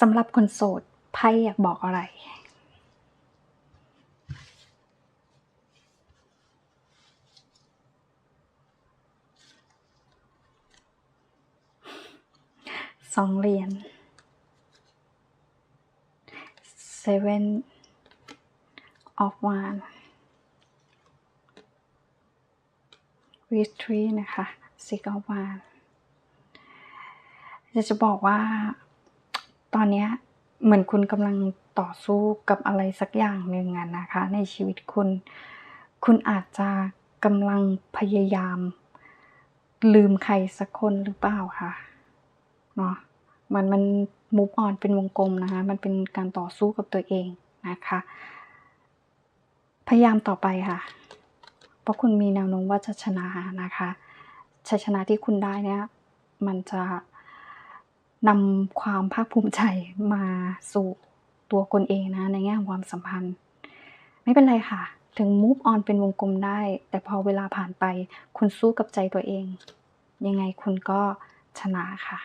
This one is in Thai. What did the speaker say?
สำหรับคนโสดไพ่อยากบอกอะไร สองเหรียญ seven of one victory นะคะ six of one จะจะบอกว่า ตอนเนี้ยเหมือนคุณกำลังต่อสู้กับอะไรสักอย่างหนึ่งอะนะคะ ในชีวิตคุณ คุณอาจจะกำลังพยายาม ลืมใครสักคนหรือเปล่าคะเนาะมันมันมูฟออนเป็นวงกลมนะคะ มันเป็นการต่อสู้กับตัวเองนะคะ พยายามต่อไปค่ะ เพราะคุณมีแนวโน้มว่าจะชนะนะคะชัยชนะที่คุณได้เนี่ยมันจะ นำความภาคภูมิใจมาสู่ตัวคนเองนะ ในแง่ของความสัมพันธ์ ไม่เป็นไรค่ะ ถึง move on เป็นวงกลมได้ แต่พอเวลาผ่านไป คุณสู้กับใจตัวเอง ยังไงคุณก็ชนะค่ะ